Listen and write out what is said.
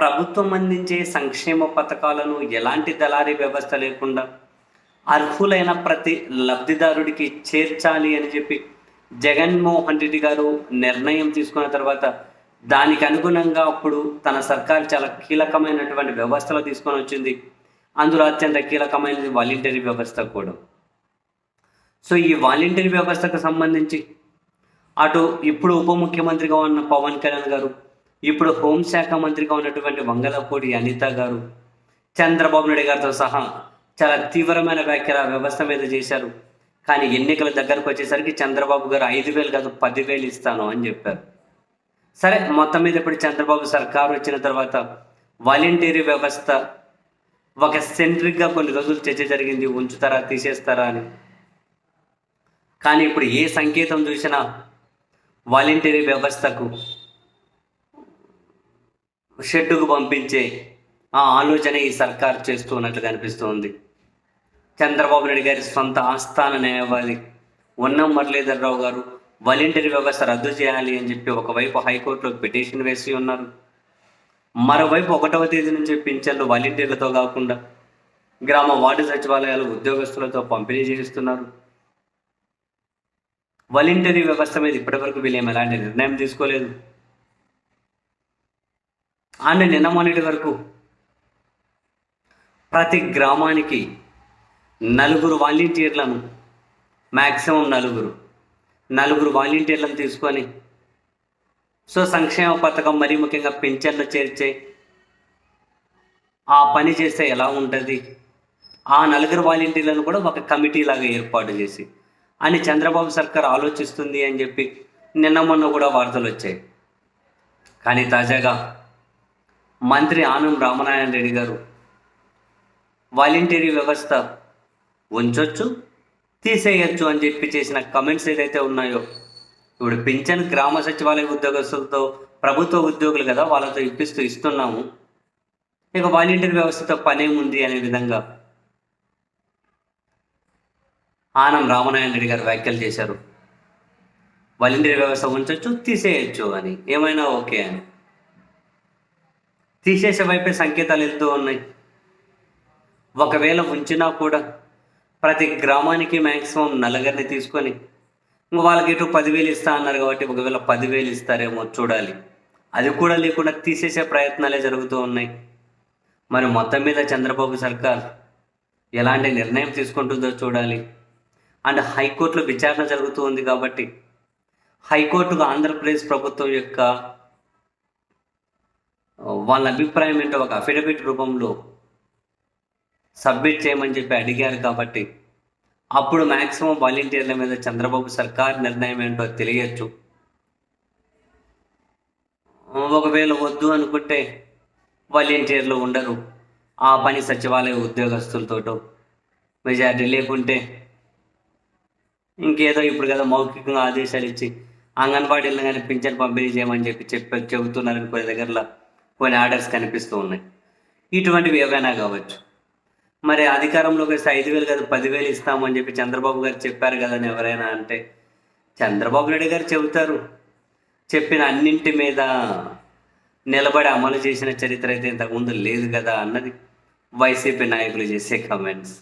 ప్రభుత్వం అందించే సంక్షేమ పథకాలను ఎలాంటి దళారీ వ్యవస్థ లేకుండా అర్హులైన ప్రతి లబ్ధిదారుడికి చేర్చాలి అని చెప్పి జగన్మోహన్ రెడ్డి గారు నిర్ణయం తీసుకున్న తర్వాత దానికి అనుగుణంగా అప్పుడు తన సర్కార్ చాలా కీలకమైనటువంటి వ్యవస్థలు తీసుకొని వచ్చింది. అందులో అత్యంత కీలకమైనది వాలంటరీ వ్యవస్థ కూడా. సో ఈ వాలంటరీ వ్యవస్థకు సంబంధించి అటు ఇప్పుడు ఉప ముఖ్యమంత్రిగా ఉన్న పవన్ కళ్యాణ్ గారు ఇప్పుడు హోంశాఖ మంత్రిగా ఉన్నటువంటి వంగలపూడి అనిత గారు చంద్రబాబు నాయుడు గారితో సహా చాలా తీవ్రమైన వ్యాఖ్యల వ్యవస్థ మీద చేశారు. కానీ ఎన్నికల దగ్గరకు వచ్చేసరికి చంద్రబాబు గారు ఐదు వేలు కాదు పదివేలు ఇస్తాను అని చెప్పారు. సరే మొత్తం మీద ఇప్పుడు చంద్రబాబు సర్కారు వచ్చిన తర్వాత వాలంటీరీ వ్యవస్థ ఒక సెంట్రిక్గా కొన్ని రోజులు చర్చ జరిగింది ఉంచుతారా తీసేస్తారా అని. కానీ ఇప్పుడు ఏ సంకేతం చూసినా వాలంటీరీ వ్యవస్థకు షెడ్డుకు పంపించే ఆ ఆలోచన ఈ సర్కార్ చేస్తున్నట్లు కనిపిస్తోంది కనిపిస్తుంది. చంద్రబాబు నాయుడు గారి సొంత ఆస్థాన న్యాయవాది ఉన్నం మురళీధరరావు గారు వాలంటీరీ వ్యవస్థ రద్దు చేయాలి అని చెప్పి ఒకవైపు హైకోర్టులో పిటిషన్ వేసి ఉన్నారు. మరోవైపు ఒకటవ తేదీ నుంచి పింఛన్లు వాలంటీర్లతో కాకుండా గ్రామ వార్డు సచివాలయాలు ఉద్యోగస్తులతో పంపిణీ చేస్తున్నారు వాలంటరీ వ్యవస్థ మీద ఇప్పటివరకు వీళ్ళు ఏం ఎలాంటి నిర్ణయం తీసుకోలేదు. అండ్ నిన్న మొన్నటి వరకు ప్రతి గ్రామానికి నలుగురు వాలంటీర్లను మ్యాక్సిమం నలుగురు నలుగురు వాలంటీర్లను తీసుకొని సో సంక్షేమ పథకం మరీ ముఖ్యంగా పింఛన్లు చేర్చే ఆ పని చేస్తే ఎలా ఉంటుంది? ఆ నలుగురు వాలంటీర్లను కూడా ఒక కమిటీ లాగా ఏర్పాటు చేసి అని చంద్రబాబు సర్కార్ ఆలోచిస్తుంది అని చెప్పి నిన్న మొన్న కూడా వార్తలు వచ్చాయి. కానీ తాజాగా మంత్రి ఆనం రామనారాయణ రెడ్డి గారు వాలంటీరీ వ్యవస్థ ఉంచొచ్చు తీసేయచ్చు అని చెప్పి చేసిన కమెంట్స్ ఏదైతే ఉన్నాయో ఇప్పుడు పింఛన్ గ్రామ సచివాలయ ఉద్యోగస్తులతో ప్రభుత్వ ఉద్యోగులు కదా వాళ్ళతో ఇప్పిస్తూ ఇస్తున్నాము. ఇక వాలంటీర్ వ్యవస్థతో పనేముంది అనే విధంగా ఆనం రామనారాయణ రెడ్డి గారు వ్యాఖ్యలు చేశారు. వాలంటీర్ వ్యవస్థ ఉంచవచ్చు తీసేయచ్చు అని. ఏమైనా ఓకే అని. తీసేసే వైపే సంకేతాలు వెళ్తూ ఉన్నాయి. ఒకవేళ ఉంచినా కూడా ప్రతి గ్రామానికి మ్యాక్సిమం నలుగురిని తీసుకొని ఇంక వాళ్ళకి ఇటు పదివేలు ఇస్తా అన్నారు కాబట్టి ఒకవేళ పదివేలు ఇస్తారేమో చూడాలి. అది కూడా లేకుండా తీసేసే ప్రయత్నాలే జరుగుతూ ఉన్నాయి. మరి మొత్తం మీద చంద్రబాబు సర్కార్ ఎలాంటి నిర్ణయం తీసుకుంటుందో చూడాలి. అండ్ హైకోర్టులో విచారణ జరుగుతూ ఉంది కాబట్టి హైకోర్టుకు ఆంధ్రప్రదేశ్ ప్రభుత్వం యొక్క వాళ్ళ అభిప్రాయం ఏంటో ఒక అఫిడవిట్ రూపంలో సబ్మిట్ చేయమని చెప్పి అడిగారు కాబట్టి అప్పుడు మ్యాక్సిమం వాలంటీర్ల మీద చంద్రబాబు సర్కార్ నిర్ణయం ఏంటో తెలియచ్చు. ఒకవేళ వద్దు అనుకుంటే వాలంటీర్లు ఉండరు. ఆ పని సచివాలయ ఉద్యోగస్తులతోటో మెజారిటీ లేకుంటే ఇంకేదో ఇప్పుడు కదా మౌఖికంగా ఆదేశాలు ఇచ్చి అంగన్వాడీలను కానీ పింఛన్ పంపిణీ చేయమని చెప్పి చెప్పి చెబుతున్నారని కొన్ని దగ్గరలో. కొన్ని ఆర్డర్స్ కనిపిస్తూ ఉన్నాయి. ఇటువంటివి ఏవైనా కావచ్చు. మరి అధికారంలోకి వస్తే ఐదు వేలు కాదు పదివేలు ఇస్తామని చెప్పి చంద్రబాబు గారు చెప్పారు కదా అని ఎవరైనా అంటే చంద్రబాబు నాయుడు గారు చెబుతారు. చెప్పిన అన్నింటి మీద నిలబడి అమలు చేసిన చరిత్ర అయితే ఇంతకుముందు లేదు కదా అన్నది వైసీపీ నాయకులు చేసే కమెంట్స్